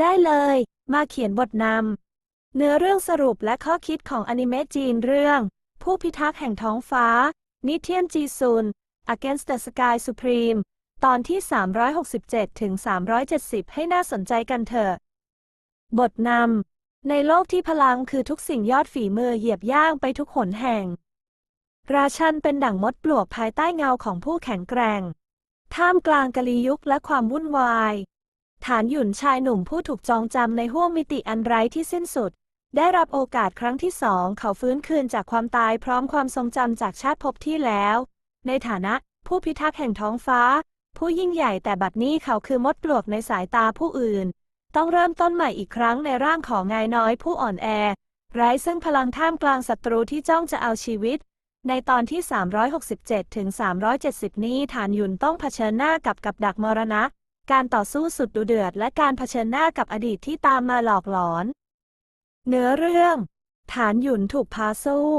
ได้เลย มาเขียนบทนำ เนื้อเรื่องสรุปและข้อคิดของอนิเมะจีนเรื่อง ผู้พิทักษ์แห่งท้องฟ้า นิเทียนจีซุน Against the Sky Supreme ตอนที่ 367 ถึง 370 ให้น่าสนใจกันเถอะ บทนำ ในโลกที่พลังคือทุกสิ่งยอดฝีมือเหยียบย่างไปทุกหนแห่ง ราชันเป็นดั่งมดปลวกภายใต้เงาของผู้แข็งแกร่ง ท่ามกลางกะลียุคและความวุ่นวาย ฐานหยุ่นชายหนุ่มผู้ถูกจองจำในห้วงมิติอันไร้ที่สิ้นสุด ได้รับโอกาสครั้งที่สองเขาฟื้นคืนจากความตายพร้อมความทรงจำจากชาติภพที่แล้ว ในฐานะผู้พิทักษ์แห่งท้องฟ้า ผู้ยิ่งใหญ่แต่บัดนี้เขาคือมดปลวกในสายตาผู้อื่น ต้องเริ่มต้นใหม่อีกครั้งในร่างของนายน้อยผู้อ่อนแอ ไร้ซึ่งพลังท่ามกลางศัตรูที่จ้องจะเอาชีวิต ในตอนที่ 367ถึง370 นี้ฐานหยุนต้องเผชิญหน้ากับกับดักมรณะ การต่อสู้สุดดุเดือดและการเผชิญหน้ากับอดีตที่ตามมาหลอกหลอน เนื้อเรื่อง ฐานหยุนถูกพาสู้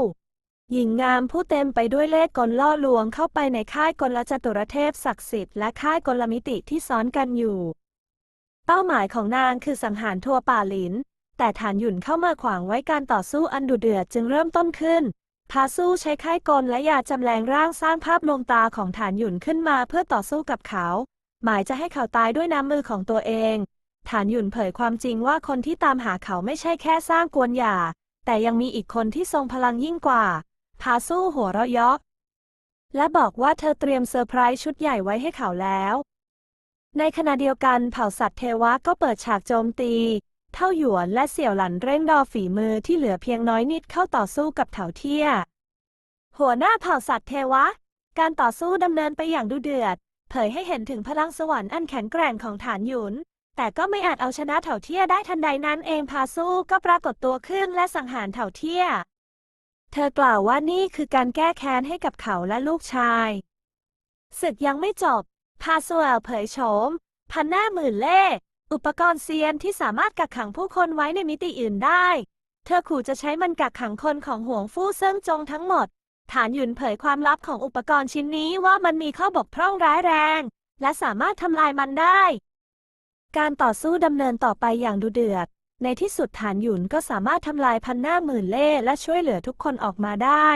หญิงงามผู้เต็มไปด้วยเล่ห์กลล่อลวงเข้าไปในค่ายกลจตุรเทพศักดิ์สิทธิ์และค่ายกลมิติที่ซ้อนกันอยู่ เป้าหมายของนางคือสังหารทัวป่าหลิน แต่ฐานหยุ่นเข้ามาขวางไว้การต่อสู้อันดุเดือดจึงเริ่มต้นขึ้นพาสู้ใช้ค่ายกลและยาจำแรงร่างสร้างภาพลวงตาของฐานหยุ่นขึ้นมาเพื่อต่อสู้กับเขา หมายจะให้เขาตายด้วยน้ำมือของตัวเอง ฐานหยุ่นเผยความจริงว่าคนที่ตามหาเขาไม่ใช่แค่สร้างกวนหย่าแต่ยังมีอีกคนที่ทรงพลังยิ่งกว่า พาสู้หัวเราะยาะและบอกว่าเธอเตรียมเซอร์ไพรส์ชุดใหญ่ไว้ให้เขาแล้ว ในขณะเดียวกันเผ่าสัตว์เทวะก็เปิดฉากโจมตี เท่าหยวนและเสี่ยวหลันเร่งดอฝีมือที่เหลือเพียงน้อยนิดเข้าต่อสู้กับเถาเที่ยหัวหน้าเผ่าสัตว์เทวะ การต่อสู้ดำเนินไปอย่างดุเดือด เผยให้เห็นถึงพลังสวรรค์อันแข็งแกร่งของฐานหยุน แต่ก็ไม่อาจเอาชนะเถาเทียได้ทันใดนั้นเองพาสู้ก็ปรากฏตัวขึ้นและสังหารเถาเทีย เธอกล่าวว่านี่คือการแก้แค้นให้กับเขาและลูกชาย ศึกยังไม่จบ พาสเวลเผยโฉม พันหน้าหมื่นเล่อุปกรณ์เซียนที่สามารถกักขังผู้คนไว้ในมิติอื่นได้ เธอขู่จะใช้มันกักขังคนของห่วงฟู่เซิ่งจงทั้งหมด ฐานหยุนเผยความลับของอุปกรณ์ชิ้นนี้ว่ามันมีข้อบกพร่องร้ายแรง และสามารถทำลายมันได้ การต่อสู้ดำเนินต่อไปอย่างดุเดือด ในที่สุดฐานหยุนก็สามารถทำลายพันหน้าหมื่นเล่และช่วยเหลือทุกคนออกมาได้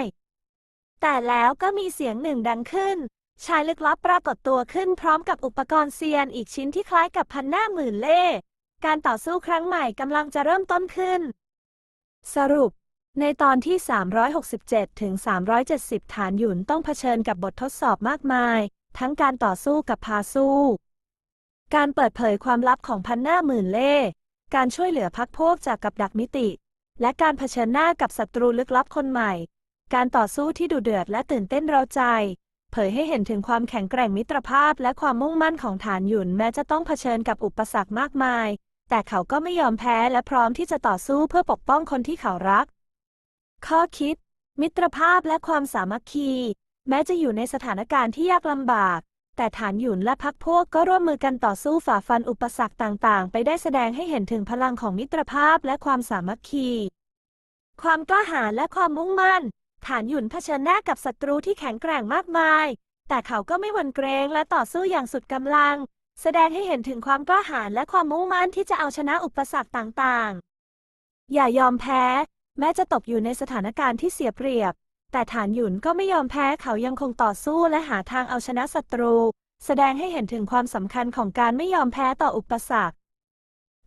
แต่แล้วก็มีเสียงหนึ่งดังขึ้น ชายลึกลับปรากฏตัวขึ้นพร้อมกับอุปกรณ์เซียนอีกชิ้นที่คล้ายกับพันหน้าหมื่นเล่ การต่อสู้ครั้งใหม่กำลังจะเริ่มต้นขึ้น สรุป ในตอนที่ 367 ถึง 370 ฐานหยุนต้องเผชิญกับบททดสอบมากมาย ทั้งการต่อสู้กับพาสู้ การเปิดเผยความลับของพันหน้าหมื่นเล่ การช่วยเหลือพักพวกจากกับดักมิติ และการเผชิญหน้ากับศัตรูลึกลับคนใหม่ การต่อสู้ที่ดุเดือดและตื่นเต้นเราใจ เผยให้เห็นถึงความแข็งแกร่งมิตรภาพและความมุ่งมั่นของฐานหยุนแม้จะต้องเผชิญกับอุปสรรคมากมาย แต่เขาก็ไม่ยอมแพ้และพร้อมที่จะต่อสู้เพื่อปกป้องคนที่เขารัก ข้อคิด มิตรภาพและความสามัคคี แม้จะอยู่ในสถานการณ์ที่ยากลำบาก แต่ฐานหยุนและพักพวกก็ร่วมมือกันต่อสู้ฝ่าฟันอุปสรรคต่าง ๆ ไปได้แสดงให้เห็นถึงพลังของมิตรภาพและความสามัคคี ความกล้าหาญและความมุ่งมั่น ฐานหยุนเผชิญหน้ากับศัตรูที่แข็งแกร่งมากมาย แต่เขาก็ไม่หวั่นเกรงและต่อสู้อย่างสุดกำลัง แสดงให้เห็นถึงความกล้าหาญและความมุ่งมั่นที่จะเอาชนะอุปสรรคต่าง ๆ อย่ายอมแพ้ แม้จะตกอยู่ในสถานการณ์ที่เสียเปรียบ แต่ฐานหยุนก็ไม่ยอมแพ้เขายังคงต่อสู้และหาทางเอาชนะศัตรู แสดงให้เห็นถึงความสำคัญของการไม่ยอมแพ้ต่ออุปสรรค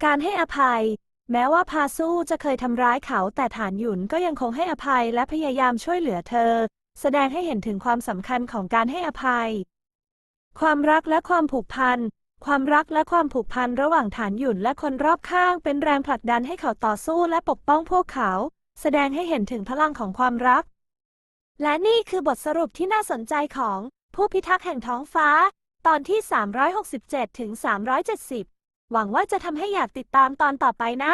การให้อภัย แม้ว่าพาสู้จะเคยทำร้ายเขาแต่ฐานหยุนก็ยังคงให้อภัยและพยายามช่วยเหลือเธอ แสดงให้เห็นถึงความสำคัญของการให้อภัย ความรักและความผูกพันความรักและความผูกพันระหว่างฐานหยุนและคนรอบข้างเป็นแรงผลักดันให้เขาต่อสู้และปกป้องพวกเขา แสดงให้เห็นถึงพลังของความรัก และนี่คือบทสรุปที่น่าสนใจของผู้พิทักษ์แห่งท้องฟ้า ตอนที่ 367 ถึง 370 หวังว่าจะทำให้อยากติดตามตอนต่อไปนะ